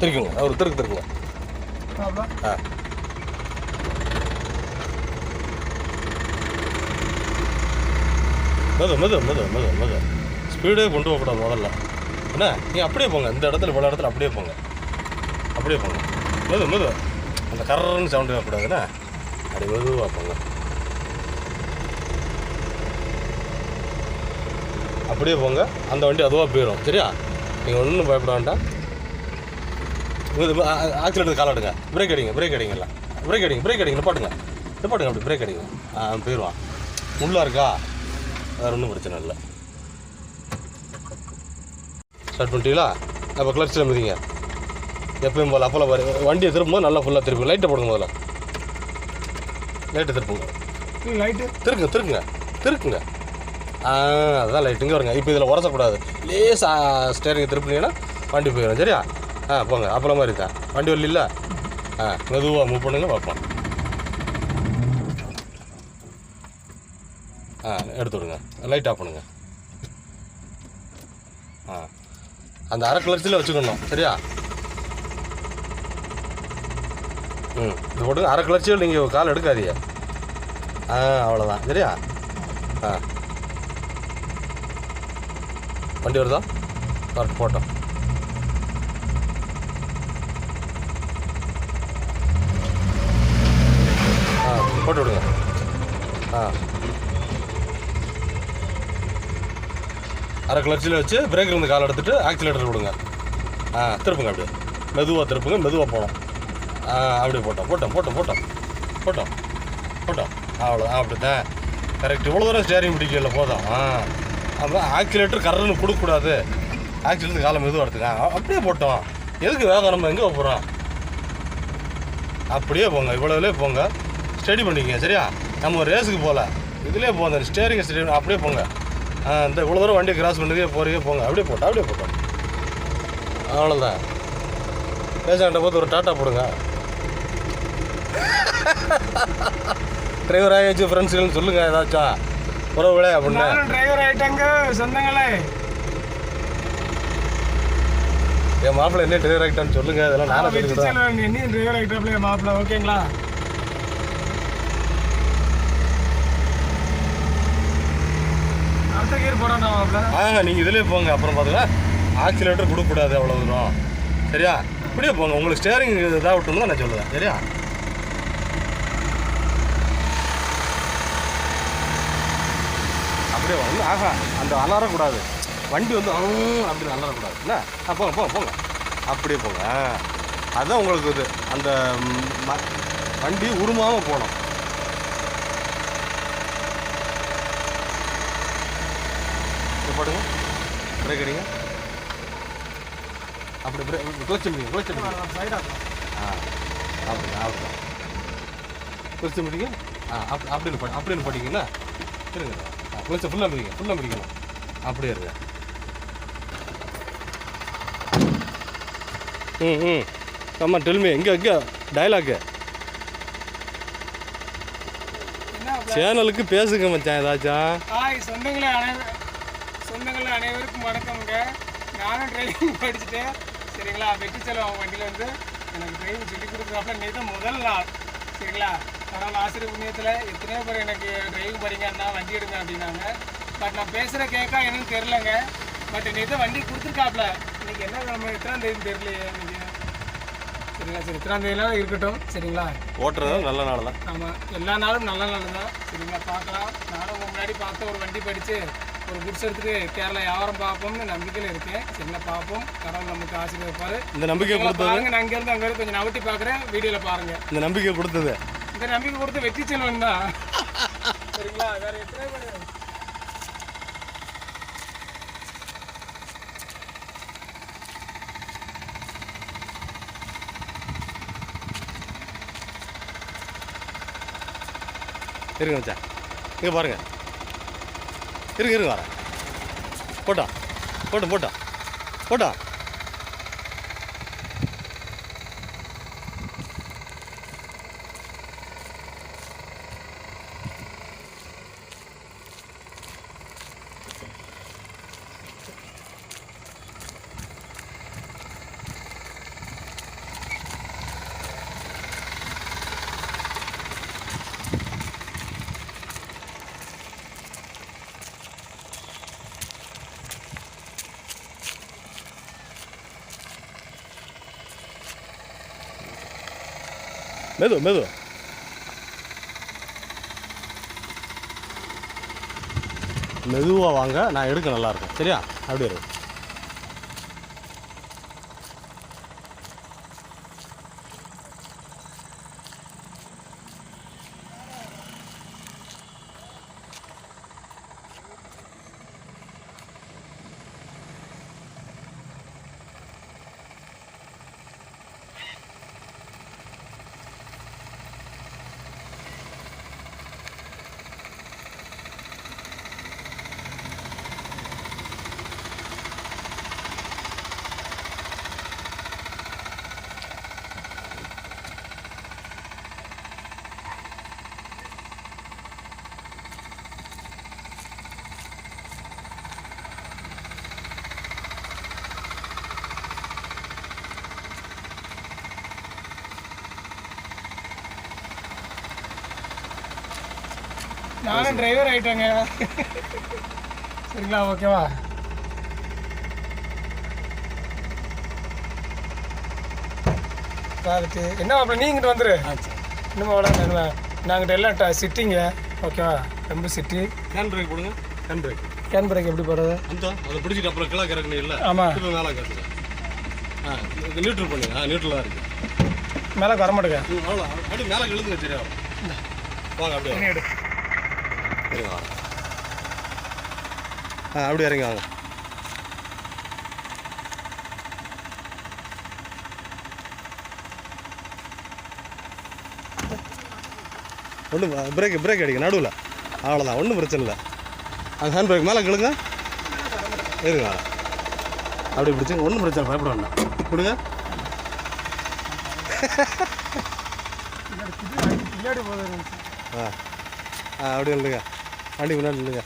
திருக்குங்க அவர் திருக்கு திருக்குங்க ஆ. மெது மெது மெது மெது மெது. ஸ்பீடே கொண்டு போகக்கூடாது முதல்ல. என்ன? நீ அப்படியே போங்க. இந்த இடத்துல இவ்வளோ இடத்துல அப்படியே போங்க. அப்படியே போங்க. மெது மெது. அந்த கர்றன்னு சவுண்டு வரக்கூடாதுண்ணே அப்படி மெதுவாக போங்க. அப்படியே போங்க. அந்த வண்டி அதுவாக போயிடும் சரியா? நீங்கள் ஒன்றும் பயப்பட வேண்டாம். ஆக்சிடென்ட் கால் எடுங்க. பிரேக் அடிங்க பிரேக் அடிங்கல்ல. பிரேக் அடிங்க பிரேக் அடிங்க நிப்பாட்டுங்க. நிப்பாட்டுங்க அப்படி பிரேக் அடிங்க. ஆ போயிடுவான். முள்ளா இருக்கா? வேறு ஒன்றும் பிரச்சனை இல்லை. ஸ்டார்ட் பண்ணிட்டீங்களா? அப்போ கிளச்சில் மிதிங்க எப்பயும் போல் அப்போல்லாம் பாரு வண்டியை திரும்பும்போது நல்லா ஃபுல்லாக திருப்பி. லைட்டை போடுங்க முதல்ல. லைட்டை திருப்புங்க. லைட்டு திருக்குங்க திருக்குங்க திருக்குங்க. அதான் லைட்டுங்க வருங்க. இப்போ இதில் உரசக்கூடாது. லேசா ஸ்டேரிங் திருப்பினீங்கன்னா வண்டி போயிடும். சரியா? ஆ போங்க. அப்பளம் மாதிரி இருக்கா? வண்டி வரல இல்லை ஆ மெதுவாக மூவ் பண்ணுங்க பார்ப்போம். ஆ எடுத்து விடுங்க. லைட் ஆஃப் பண்ணுங்க. ஆ. அந்த அரை கிளர்ச்சியில் வச்சுக்கணும். சரியா? ம் இது போட்டுங்க அரை கிளர்ச்சியில் நீங்கள் கால் எடுக்காதீங்க. ஆ அவ்வளோதான் சரியா? ஆ. வண்டி வருதா? கரெக்ட் போட்டோம் ஆ போட்டு விடுங்க. ஆ. அரை கிளர்ச்சியில் வச்சு பிரேக்கில் இருந்து கால் எடுத்துட்டு ஆக்சிலேட்டர் விடுங்க. ஆ திருப்புங்க அப்படியே. மெதுவாக திருப்புங்க மெதுவாக போகணும். ஆ அப்படியே போட்டோம் போட்டோம் போட்டோம் போட்டோம் போட்டோம் போட்டோம். அவ்வளோ அப்படி தான் கரெக்ட் இவ்வளோ தூரம் ஸ்டேரிங் பிடிக்கல போதும். ஆ. அப்புறம் ஆக்சிலேட்டர் கரன்னு கொடுக்கக்கூடாது. ஆக்சிலேட்டர் காலம் மெதுவாக எடுத்துக்க. அப்படியே போட்டோம். எதுக்கு வேகம் நம்ம எங்கே போகிறோம் அப்படியே போங்க இவ்வளோவிலே போங்க. ஸ்டடி பண்ணிக்கங்க சரியா? நம்ம ஒரு ரேஸுக்கு போகல. இதுலேயே போங்க ஸ்டேரிங் ஸ்டடி அப்படியே போங்க. இந்த இவ்வளோ தூரம் வண்டியை கிராஸ் பண்ணதே போகிறீங்க போங்க. அப்படியே போட்டோம் அப்படியே போட்டோம் அவ்வளோதான் பேசாண்ட போது ஒரு டாட்டா போடுங்க. டிரைவர் ஆகியாச்சு ஃப்ரெண்ட்ஸுகள்னு சொல்லுங்கள் ஏதாச்சும் உறவுகளே அப்படின்னு. டிரைவர் ஆயிட்டாங்க சொந்தங்களே. என் மாப்பிள்ளை என்ன டிரைவர் ஆகிட்டான்னு சொல்லுங்கள் அதெல்லாம் நானும் டிரைவர் ஆயிட்டாப்ல மாப்பிள்ள. ஓகேங்களா? அடுத்த கீர் போடணும் ஆ நீங்கள் இதிலே போங்க. அப்புறம் பார்த்தீங்கன்னா ஆக்சிலேட்டர் கொடுக்கக்கூடாது அவ்வளோ தூரம். சரியா? இப்படியே போங்க. உங்களுக்கு ஸ்டேரிங் இதாக விட்டுன்னு நான் சொல்லுவேன். சரியா? அப்படியே வந்து ஆகா அந்த அலறக்கூடாது. வண்டி வந்து ஆ, அப்படி அலறக்கூடாது. என்ன? போங்க போங்க போங்க. அப்படியே போங்க. அதுதான் உங்களுக்கு இது. அந்த ம- வண்டி உருமாவும் போகணும். பாடுங்க. பிரேக் அடிங்க. அப்படி பிரேக் குளிச்சு முடியுங்க குளிச்சு சைடாக ஆ அப்படி அப்படி. குளிச்சு முடியுங்க ஆ அப்படி அப்படின்னு படி அப்படின்னு படிங்கன்னா இருங்க. ஆ குளிச்சு ஃபுல்லாக முடியுங்க ஃபுல்லாக முடிக்கணும் அப்படியே இருங்க. ம் ம். ஆமாம் டெல்மி இங்கே இங்கே டைலாக்கு சேனலுக்கு பேசுங்க மச்சான் ஏதாச்சும். சொந்தங்களே சொந்தங்களே அனைவருக்கும் வணக்கம்ங்க. நானும் டிரைவிங் படிச்சுட்டு சரிங்களா? வெற்றி செல்வம் வண்டியில் வந்து எனக்கு டிரைவிங் சொல்லி கொடுக்குறாப்புல நேற்று முதல் நாள். சரிங்களா? அதனால் ஆசிரியர் புண்ணியத்தில் எத்தனையோ பேர் எனக்கு டிரைவிங் படிங்க அண்ணா வண்டி எடுங்க அப்படின்னாங்க. பட் நான் பேசுகிற கேட்கா என்னன்னு தெரிலங்க பட் நேற்று வண்டி கொடுத்துருக்காப்புல இன்னைக்கு என்ன நம்ம எத்தனாம் தேதி தெரியலையே இன்னைக்கு சரிங்களா? சரி எத்தனாம் தேதியெல்லாம் இருக்கட்டும். சரிங்களா? ஓட்டுறது நல்ல நாள் தான் ஆமாம் எல்லா நாளும் நல்ல நாள் தான் சரிங்களா? பார்க்கலாம். நானும் முன்னாடி பார்த்து ஒரு வண்டி படித்து ஒரு குட்ஸ் எடுத்துட்டு கேரளா வியாபாரம் பார்ப்போம்னு நம்பிக்கையில் இருக்கேன். சரிங்களா பார்ப்போம் கடவுள் நமக்கு ஆசீர்வாதம் வைப்பாரு இந்த நம்பிக்கை கொடுத்தது? நான் இங்கேருந்து அங்கே கொஞ்சம் நவட்டி பார்க்குறேன். வீடியோவில் பாருங்க. இந்த நம்பிக்கை கொடுத்தது? இந்த நம்பிக்கை கொடுத்து வெற்றி செல்வன் தான். சரிங்களா? வேற எத்தனை பேர்? இருங்க மச்சான். இங்கே பாருங்க. இருங்க இருங்க வரேன் போட்டோம் போட்டோம் போட்டோம் போட்டோம் மெது மெது மெதுவாக வாங்க. நான் எடுக்க நல்லா இருக்கும் சரியா? அப்படியே இருக்கும் நானும் டிரைவர் ஆயிட்டேங்க. சரிங்களா ஓகேவா? பார்த்துட்டு என்ன மாப்பிள்ள நீ இங்கிட்டு வந்துரு. இன்னும் அவ்வளோ நாங்கிட்ட எல்லாம் சிட்டிங்க ஓகேவா? ரொம்ப சிட்டி ஹேண்ட் பிரேக் போடுங்க. ஹேண்ட் பிரேக் கேன் பிரேக் எப்படி போடுறது? அந்த அதை பிடிச்சிட்டு அப்புறம் கிழக்கு இறக்கணும் இல்லை? ஆமாம் இப்போ மேலே கட்டுங்க. ஆ இது நியூட்ரல் பண்ணுங்க. ஆ நியூட்ரல் தான் இருக்குது மேலே வர மாட்டேங்க. அவ்வளோ அப்படியே மேலே இழுதுங்க சரியா வாங்க அப்படியே. இறங்க வாங்க. ஆ அப்படியே இறங்கி வாங்க. ஒன்றும் பிரேக் பிரேக் அடிக்க நடுவில். அவ்வளோதான் ஒன்றும் பிரச்சனை இல்லை. அந்த ஹேண்ட் பிரேக் மேலே கிழுங்க இருங்க. அப்படி பிடிச்சுங்க ஒன்றும் பிரச்சனை பயப்பட வேண்டாம். கொடுங்க. ஆ ஆ அப்படியே இல்லைங்க வண்டி முன்னாடி நில்லுங்க.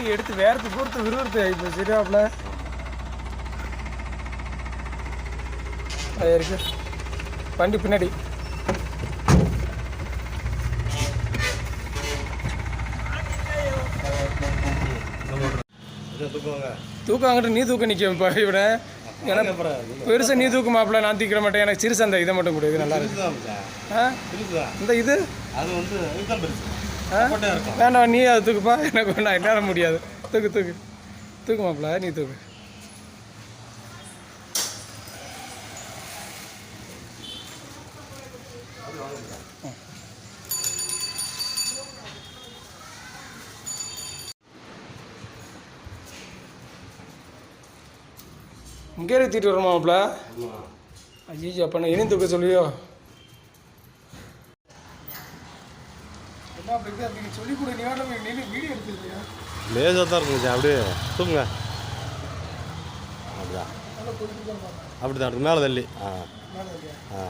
வண்டி எடுத்து வேறத்து பொறுத்து விறுவிறுத்து இப்போ சரியாப்புல அது இருக்கு. வண்டி பின்னாடி. அங்கிட்ட நீ தூக்க நிற்க இப்போ இவனை பெருசாக நீ தூக்க மாப்பிள்ள நான் தூக்கிட மாட்டேன். எனக்கு சிறுசு அந்த இதை மட்டும் கொடு இது நல்லா இருக்கு. இந்த இது? அது வந்து வேண்டாம் நீ அதை தூக்குப்பா. எனக்கு நான் என்னால் முடியாது. தூக்கு தூக்கு. தூக்கு மாப்பிள்ள நீ தூக்கு. இங்கே தூக்கிட்டு வருமா மாப்பிள்ள? ஐயோ அப்போ நான் இனி தூக்க சொல்லியோ என்ன அப்படி அப்படி சொல்லி கொடு நீ வேண்டாம் நீ வீடியோ எடுத்துருக்கியா லேசாக தான் இருக்குங்க ஜி, அப்படியே தூக்குங்க அப்படிதான். அப்படிதான் அடுத்து மேலே தள்ளி. ஆ. ஆ.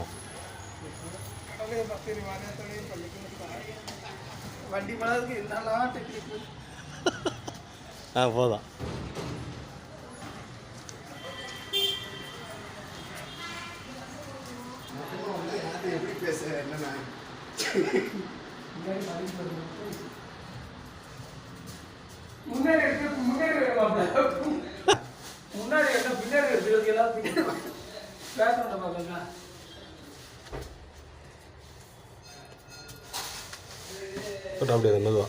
ஆ போதும். எடுத்து முன்னாடி முன்னாடி என்ன பின்னாடி எல்லாம் பேக்ரவுண்ட பார்க்கல போட்டு அப்படியே.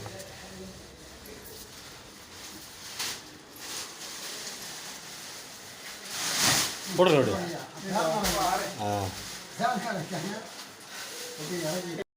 போடுங்க ஆ.